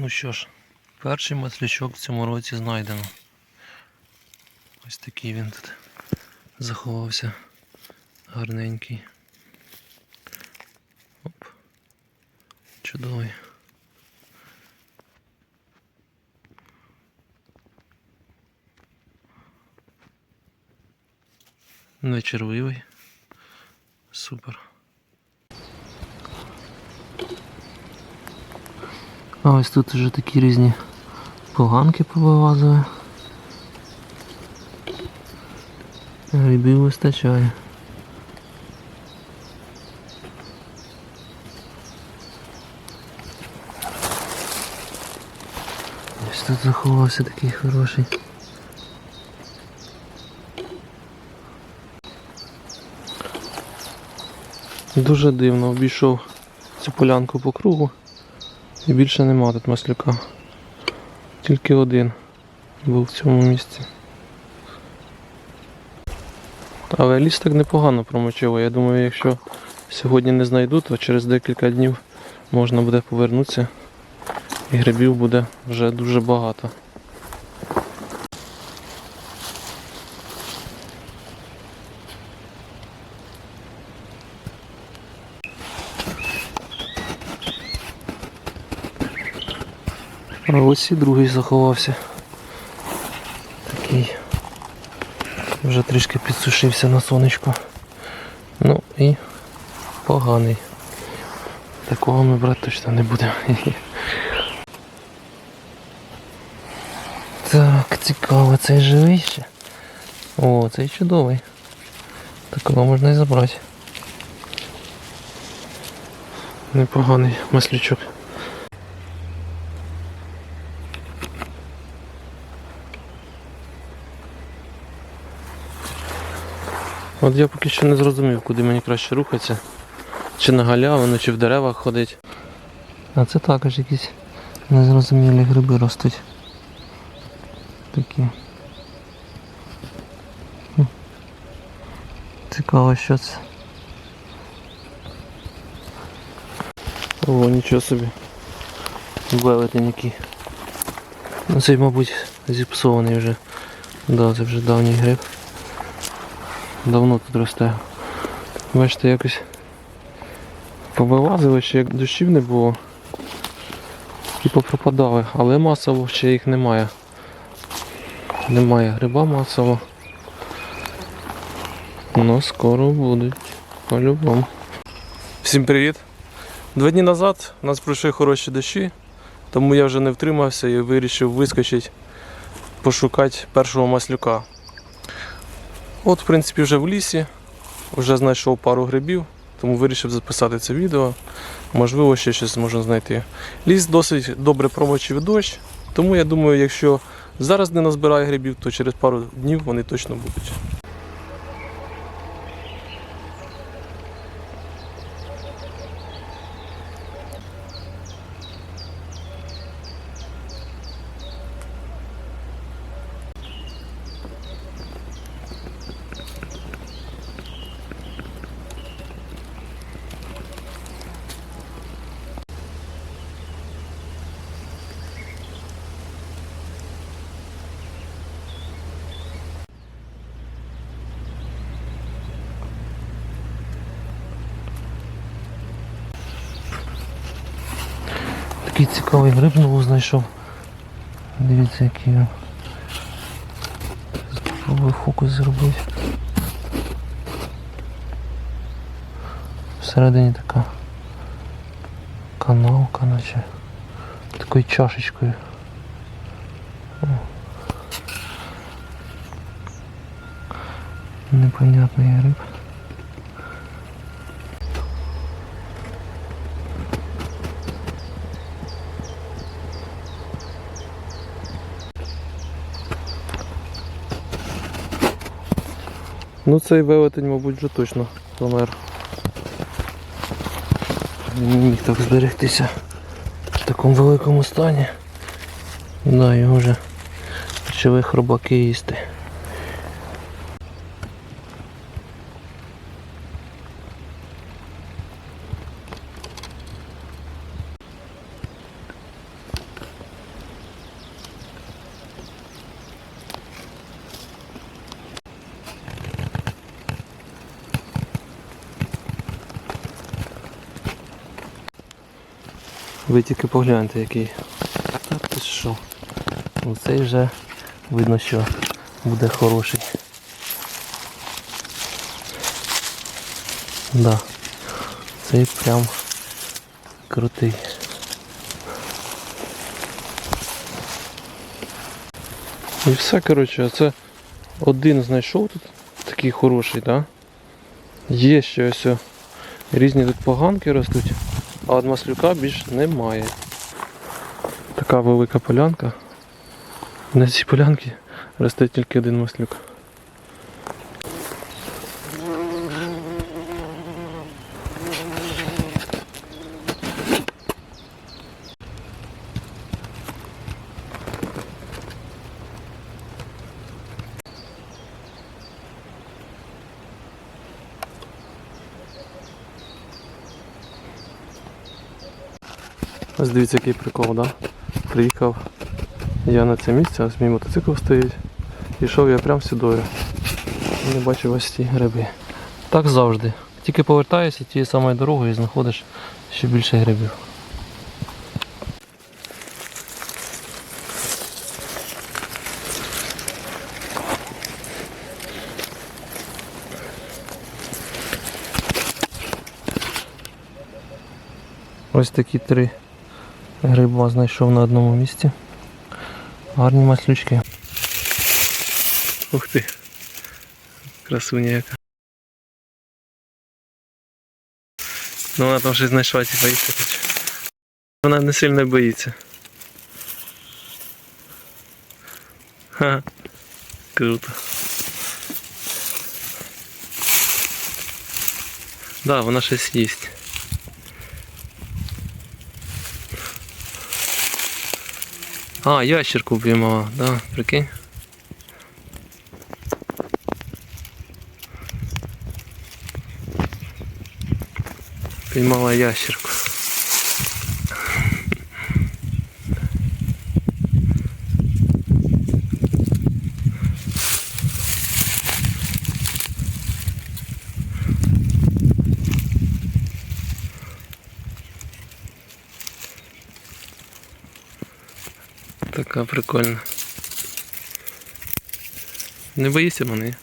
Ну що ж, перший маслячок в цьому році знайдено. Ось такий він тут заховався. Гарненький. Оп. Чудовий. Не червивий. Супер. А ось тут вже такі різні поганки повилазили. Грибів вистачає. Ось тут заховався такий хороший. Дуже дивно обійшов цю полянку по кругу і більше нема тут маслюка. Тільки один був в цьому місці. Але ліс так непогано промочило. Я думаю, якщо сьогодні не знайду, то через декілька днів можна буде повернутися і грибів буде вже дуже багато. Ось і другий заховався. Такий. Вже трішки підсушився на сонечку. Ну і поганий. Такого ми брати точно не будемо. Так, цікаво, цей живий ще. О, цей чудовий. Такого можна і забрати. Непоганий маслючок. От я поки що не зрозумів, куди мені краще рухатися. Чи на галявину, чи в деревах ходить. А це також якісь незрозумілі гриби ростуть. Такі. Цікаво, що це. О, нічого собі. Велетень який. Ну цей, мабуть, зіпсований вже. Да, це вже давній гриб. Давно тут росте. Бачите, якось повилазили, ще як дощів не було. І попропадали, але масово ще їх немає. Немає гриба масово. Ну скоро будуть. По-любому. Всім привіт! Два дні назад у нас пройшли хороші дощі, тому я вже не втримався і вирішив вискочити, пошукати першого маслюка. От, в принципі, вже в лісі, вже знайшов пару грибів, тому вирішив записати це відео. Можливо, ще щось можна знайти. Ліс досить добре промочив дощ, тому я думаю, якщо зараз не назбирає грибів, то через пару днів вони точно будуть. Такий цікавий гриб знову знайшов. Дивіться, який він. Спробую фокус зробити. Всередині така канавка, наче такою чашечкою. Непонятний гриб. Ну цей велетень, мабуть, вже точно помер. Не міг так зберегтися в такому великому стані. Да, його вже почали хробаки їсти. Ви тільки погляньте який. Та ти що? Ну цей вже видно, що буде хороший. Да. Цей прям крутий. І все, коротше, це один знайшов тут такий хороший, так? Да? Є ще ось різні тут поганки ростуть, а от маслюка більш немає. Така велика полянка. На цій полянці росте тільки один маслюк. Ось дивіться, який прикол, да? Приїхав я на це місце, ось мій мотоцикл стоїть. Ішов я прямо сюдою. Не бачив ось ці гриби. Так завжди. Тільки повертаєшся тією самою дорогою і знаходиш ще більше грибів. Ось такі три гриба знайшов на одному місці. Гарні маслючки. Ух ти. Красуня яка. Ну вона там щось знайшла, типа їсти хоче. Вона не сильно боїться. Ха. Круто. Да, вона щось їсть. А, ящерку піймала, да, прикинь. Піймала ящерку. Така прикольна. Не боїся мене.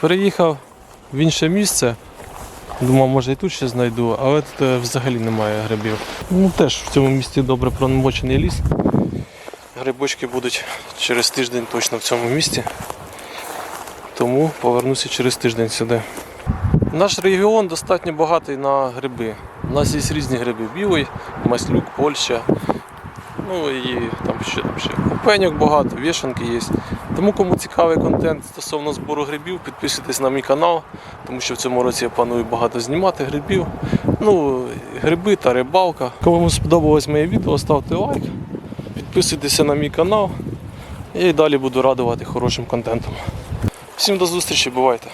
Переїхав в інше місце. Думав, може і тут ще знайду, але тут е, взагалі немає грибів. Ну теж в цьому місці добре промочений ліс. Грибочки будуть через тиждень точно в цьому місці. Тому повернуся через тиждень сюди. Наш регіон достатньо багатий на гриби. У нас є різні гриби. Білий, маслюк, Польща. Ну і там ще, там ще купеньок багато, вішанки є. Тому кому цікавий контент стосовно збору грибів, підписуйтесь на мій канал, тому що в цьому році я планую багато знімати грибів. Ну, гриби та рибалка. Кому сподобалось моє відео, ставте лайк, підписуйтеся на мій канал. Я і далі буду радувати хорошим контентом. Всім до зустрічі, бувайте!